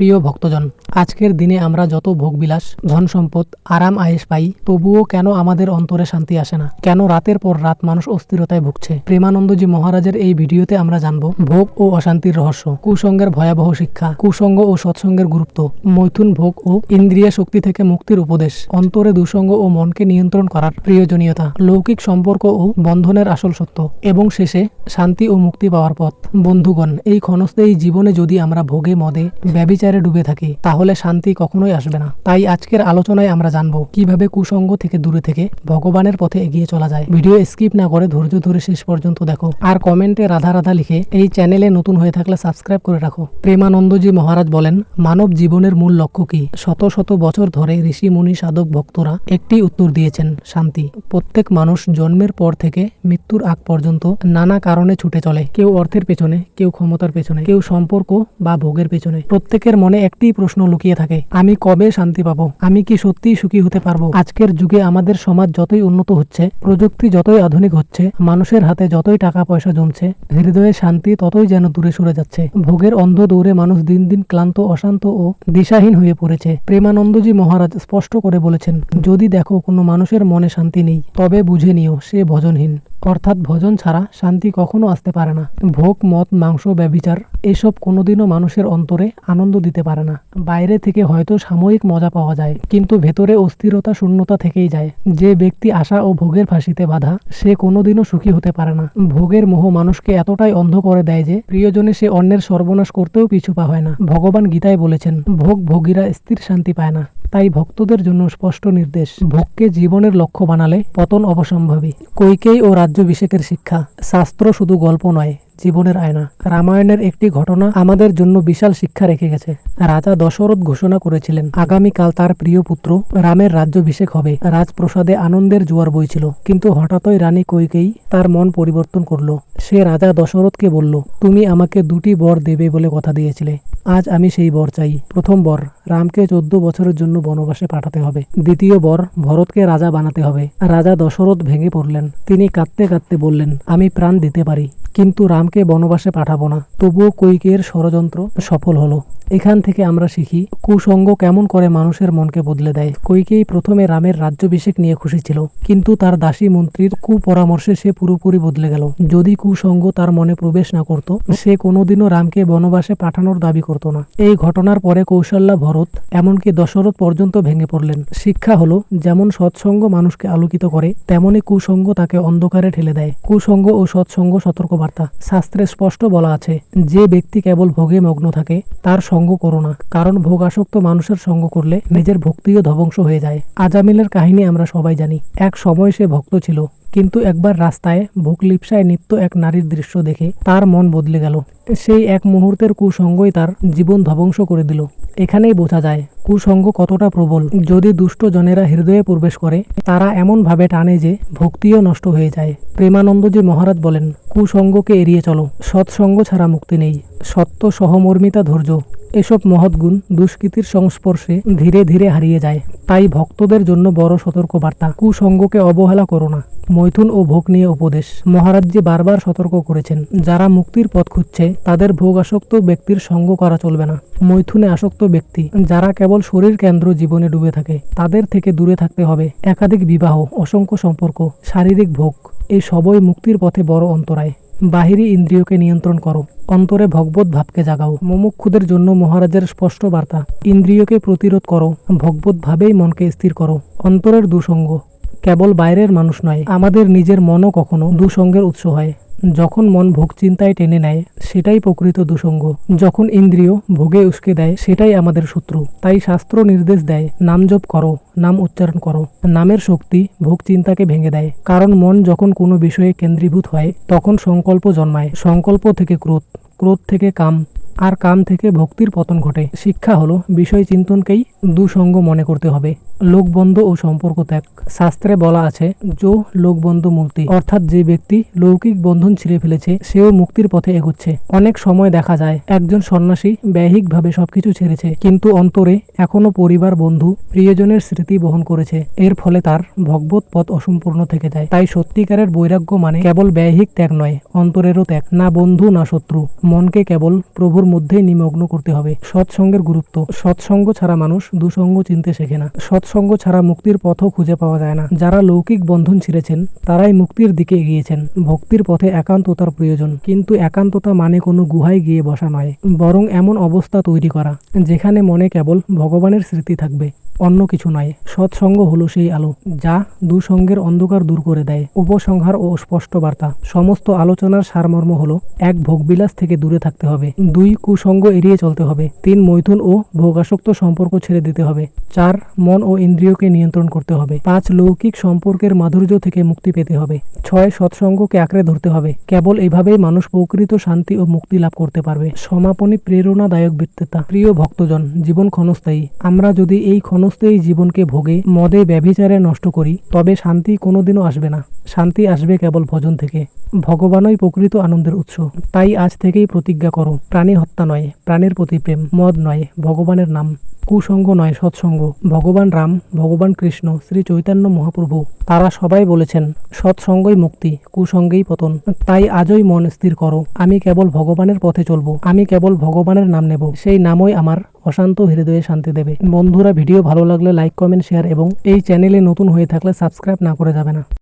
প্রিয় ভক্তজন, আজকের দিনে আমরা যত ভোগবিলাস ধন সম্পদ আরাম আয়েস পাই, তবুও কেন আমাদের অন্তরে শান্তি আসে না? কেন রাতের পর রাত মানুষ অস্থিরতায় ভুগছে? প্রেমানন্দজি মহারাজের এই ভিডিওতে আমরা জানব ভোগ ও অশান্তির রহস্য কুসঙ্গের ভয়াবহ শিক্ষা কুসঙ্গ ও সৎসঙ্গের গুরুত্ব, মৈথুন ভোগ ও ইন্দ্রিয় শক্তি থেকে মুক্তির উপদেশ, অন্তরে দুসঙ্গ ও মনকে নিয়ন্ত্রণ করার প্রয়োজনীয়তা, লৌকিক সম্পর্ক ও বন্ধনের আসল সত্য, এবং শেষে শান্তি ও মুক্তি পাওয়ার পথ। বন্ধুগণ, এই ক্ষণস্থায়ী জীবনে যদি আমরা ভোগে মদে, ব্যবিচারে ডুবে থাকি, তাহলে শান্তি কখনোই আসবে না। তাই আজকের আলোচনায় আমরা জানব কীভাবে কুসঙ্গ থেকে দূরে থেকে ভগবানের পথে এগিয়ে চলা যায়। ভিডিও স্কিপ না করে ধৈর্য ধরে শেষ পর্যন্ত দেখো। আর কমেন্টে রাধা রাধা লিখে এই চ্যানেলে নতুন হয়ে থাকলে সাবস্ক্রাইব করে রাখো। প্রেমানন্দজি মহারাজ বলেন, মানব জীবনের মূল লক্ষ্য কি? শত শত বছর ধরে ঋষি মুনি সাধক ভক্তরা একটি উত্তর দিয়েছেন, শান্তি। প্রত্যেক মানুষ জন্মের পর থেকে মৃত্যুর আগ পর্যন্ত নানা কারণে ছুটে চলে। কেউ অর্থের পেছনে, কেউ ক্ষমতার পেছনে, কেউ সম্পর্ক বা ভোগের পেছনে। প্রত্যেকের মনে একটি প্রশ্ন লুকিয়ে থাকে। আমি কবে শান্তি পাবো? আমি কি সত্যিই সুখী হতে পারব? আজকের যুগে আমাদের সমাজ যতই উন্নত হচ্ছে, প্রযুক্তি যতই আধুনিক হচ্ছে, মানুষের হাতে যতই টাকা পয়সা জমছে, হৃদয়ে শান্তি ততই যেন দূরে সরে যাচ্ছে। ভোগের অন্ধ দৌড়ে মানুষ দিন দিন ক্লান্ত, অশান্ত ও দিশাহীন হয়ে পড়েছে। প্রেমানন্দজি মহারাজ স্পষ্ট করে বলেছেন, যদি দেখো কোনো মানুষের মনে শান্তি নেই, তবে বুঝে নিও সে ভজনহীন। অর্থাৎ ভজন ছাড়া শান্তি কখনো আসতে পারে না। ভোগ, মদ, মাংস ব্যবিচার এসব কোনোদিনও মানুষের অন্তরে আনন্দ দিতে পারে না। বাইরে থেকে হয়তো সাময়িক মজা পাওয়া যায়, কিন্তু ভেতরে অস্থিরতা, শূন্যতা থেকেই যায়। যে ব্যক্তি আশা ও ভোগের ফাঁসিতে বাধা, সে কোনোদিনও সুখী হতে পারে না। ভোগের মোহ মানুষকে এতটাই অন্ধ করে দেয় যে প্রিয়জনে সে অন্যের সর্বনাশ করতেও পিছু পা হয় না। ভগবান গীতায় বলেছেন, ভোগ ভোগীরা স্থির শান্তি পায় না। তাই ভক্তদের জন্য স্পষ্ট নির্দেশ। ভোগকে জীবনের লক্ষ্য বানালে পতন অবসম্ভাবী। কৈকেয় ও রাজ্যভিষেকের শিক্ষা। শাস্ত্র শুধু গল্প নয় জীবনের আয়না। রামায়ণের একটি ঘটনা আমাদের জন্য বিশাল শিক্ষা রেখে গেছে। রাজা দশরথ ঘোষণা করেছিলেন, আগামীকাল তার প্রিয় পুত্র রামের রাজ্যাভিষেক হবে। রাজপ্রসাদে আনন্দের জোয়ার বইছিল। কিন্তু হঠাৎই রানী কৈকেয়ী তার মন পরিবর্তন করল। সে রাজা দশরথকে বলল, তুমি আমাকে দুটি বর দেবে বলে কথা দিয়েছিলে। আজ আমি সেই বর চাই। প্রথম বর, রামকে চোদ্দ বছরের জন্য বনবাসে পাঠাতে হবে। দ্বিতীয় বর, ভরতকে রাজা বানাতে হবে। রাজা দশরথ ভেঙে পড়লেন। তিনি কাঁদতে কাঁদতে বললেন, আমি প্রাণ দিতে পারি। কিন্তু রামকে বনবাসে পাঠাবো না। তবুও কৈকের ষড়যন্ত্র সফল হলো। এখান থেকে আমরা শিখি কুসঙ্গ কেমন করে মানুষের মনকে বদলে দেয়। কৈকেয়ী প্রথমে রামের রাজ্যাভিষেক নিয়ে খুশি ছিল, কিন্তু তার দাসী মন্ত্রীর কুপরামর্শে সে পুরোপুরি বদলে গেল। যদি কুসঙ্গ তার মনে প্রবেশ না করত, সে কোনোদিনও রামকে বনবাসে পাঠানোর দাবি করত না। এই ঘটনার পরে কৌশল্যা ভরত, এমনকি দশরথ পর্যন্ত ভেঙে পড়লেন। শিক্ষা হলো, যেমন সৎসঙ্গ মানুষকে আলোকিত করে, তেমনি কুসঙ্গ তাকে অন্ধকারে ঠেলে দেয়। কুসঙ্গ ও সৎসঙ্গ সতর্কবার্তা। শাস্ত্রে স্পষ্ট বলা আছে, যে ব্যক্তি কেবল ভোগে মগ্ন থাকে, তার সঙ্গ করো না, কারণ ভোগাসক্ত মানুষের সঙ্গ করলে নিজের ভক্তিও ধ্বংস হয়ে যায়। আজামিলের কাহিনী আমরা সবাই জানি। এক সময় সে ভক্ত ছিল। কিন্তু একবার রাস্তায় ভোগ লিপসায় নিত্য এক নারীর দৃশ্য দেখে তার মন বদলে গেল। সেই এক মুহূর্তের কুসঙ্গই তার জীবন ধ্বংস করে দিল। এখানেই বোঝা যায় কুসঙ্গ কতটা প্রবল। যদি দুষ্ট জনেরা হৃদয়ে প্রবেশ করে, তারা এমন ভাবে টানে যে ভক্তিও নষ্ট হয়ে যায়। প্রেমানন্দজি মহারাজ বলেন, কুসঙ্গকে এড়িয়ে চলো, সৎসঙ্গ ছাড়া মুক্তি নেই। সত্য সহমর্মিতা ধৈর্য। এসব মহৎ গুণ দুষ্কৃতির সংস্পর্শে ধীরে ধীরে হারিয়ে যায়। তাই ভক্তদের জন্য বড় সতর্ক বার্তা কুসঙ্গকে অবহেলা করো না। মৈথুন ও ভোগ নিয়ে উপদেশ। মহারাজজি বারবার সতর্ক করেছেন, যারা মুক্তির পথ খুঁজছে, তাদের ভোগ আসক্ত ব্যক্তির সঙ্গ করা চলবে না। মৈথুনে আসক্ত ব্যক্তি, যারা কেবল শরীর কেন্দ্র জীবনে ডুবে থাকে, তাদের থেকে দূরে থাকতে হবে। একাধিক বিবাহ, অসংখ্য সম্পর্ক, শারীরিক ভোগ, এই সবই মুক্তির পথে বড় অন্তরায়। বাহিরি ইন্দ্রিয়কে নিয়ন্ত্রণ করো, অন্তরে ভগবত ভাবকে জাগাও। মুমুক্ষুদের জন্য মহারাজের স্পষ্ট বার্তা, ইন্দ্রিয়কে প্রতিরোধ করো, ভগবত ভাবেই মনকে স্থির করো। অন্তরের দুসঙ্গ কেবল বাইরের মানুষ নয়, আমাদের নিজের মনও কখনো দুসঙ্গের উৎস হয়। যখন মন ভোগ চিন্তায় টেনে নেয়, সেটাই প্রকৃত দুসঙ্গ। যখন ইন্দ্রিয় ভোগে উস্কে দেয়, সেটাই আমাদের শত্রু। তাই শাস্ত্র নির্দেশ দেয়, নাম জপ করো, নাম উচ্চারণ করো। নামের শক্তি ভোগ চিন্তাকে ভেঙে দেয়। কারণ মন যখন কোনো বিষয়ে কেন্দ্রীভূত হয়, তখন সংকল্প জন্মায়। সংকল্প থেকে ক্রোধ ক্রোধ থেকে কাম। আর কাম থেকে ভক্তির পতন ঘটে। শিক্ষা হলো বিষয় চিন্তনকেই দুসঙ্গ মনে করতে হবে। লোকবন্ধ ও সম্পর্ক ত্যাগ। শাস্ত্রে বলা আছে, যো লোকবন্ধ মুক্তি অর্থাৎ যে ব্যক্তি লৌকিক বন্ধন ছিঁড়ে ফেলেছে, সেও মুক্তির পথে এগোচ্ছে। অনেক সময় দেখা যায়, একজন সন্ন্যাসী ব্যহিকভাবে সবকিছু ছেড়েছে, কিন্তু অন্তরে এখনও পরিবার, বন্ধু, প্রিয়জনের স্মৃতি বহন করেছে। এর ফলে তার ভগবত পথ অসম্পূর্ণ থেকে যায়। তাই সত্যিকারের বৈরাগ্য মানে কেবল ব্যয়িক ত্যাগ নয়, অন্তরেরও ত্যাগ। না বন্ধু, না শত্রু। মনকে কেবল প্রভুর মধ্যেই নিমগ্ন করতে হবে। সৎসঙ্গের গুরুত্ব। সৎসঙ্গ ছাড়া মানুষ দুসঙ্গ চিনতে শেখে না। সৎসঙ্গ ছাড়া মুক্তির পথও খুঁজে পাওয়া যায় না। যারা লৌকিক বন্ধন ছিঁড়েছেন, তারাই মুক্তির দিকে এগিয়েছেন। ভক্তির পথে একান্ততার প্রয়োজন। কিন্তু একান্ততা মানে কোনো গুহায় গিয়ে বসা নয়। বরং এমন অবস্থা তৈরি করা, যেখানে মনে কেবল ভগবানের স্মৃতি থাকবে। অন্য কিছু নয় সৎসঙ্গ হলো সেই আলো, যা দুসঙ্গের অন্ধকার দূর করে দেয়। উপসংহার ও স্পষ্ট বার্তা। সমস্ত আলোচনার সারমর্ম হলো, এক ভোগবিলাস থেকে দূরে থাকতে হবে। দুই, কুসঙ্গ এড়িয়ে চলতে হবে। তিন, মৈথুন ও ভোগাসক্ত সম্পর্ক ছেড়ে দিতে হবে। চার, মন ও ইন্দ্রিয়কে নিয়ন্ত্রণ করতে হবে। পাঁচ, লৌকিক সম্পর্কের মাধুর্য থেকে মুক্তি পেতে হবে। ছয়, সৎসঙ্গকে আঁকড়ে ধরতে হবে। কেবল এভাবেই মানুষ প্রকৃত শান্তি ও মুক্তি লাভ করতে পারবে। সমাপনী প্রেরণাদায়ক বৃত্ততা প্রিয় ভক্তজন, জীবন ক্ষণস্থায়ী। আমরা যদি এই ক্ষণস্থায়ী জীবনকে ভোগে, মদে ব্যভিচারে নষ্ট করি, তবে শান্তি কোনোদিনও আসবে না। শান্তি আসবে কেবল ভজন থেকে। ভগবানই প্রকৃত আনন্দের উৎস। তাই আজ থেকেই প্রতিজ্ঞা করো, প্রাণী হত্যা নয়, প্রাণের প্রতি প্রেম, মদ নয়, ভগবানের নাম। কুসঙ্গ নয়, সৎসঙ্গ। ভগবান রাম, ভগবান কৃষ্ণ, শ্রী চৈতন্য মহাপ্রভু, তারা সবাই বলেছেন, সৎসঙ্গই মুক্তি, কুসঙ্গেই পতন। তাই আজই মন স্থির করো। আমি কেবল ভগবানের পথে চলবো। আমি কেবল ভগবানের নাম নেব। সেই নামই আমার অশান্ত হৃদয়ে শান্তি দেবে। বন্ধুরা, ভিডিও ভালো লাগলে লাইক, কমেন্ট, শেয়ার এবং এই চ্যানেলে নতুন হয়ে থাকলে সাবস্ক্রাইব না করে যাবে না।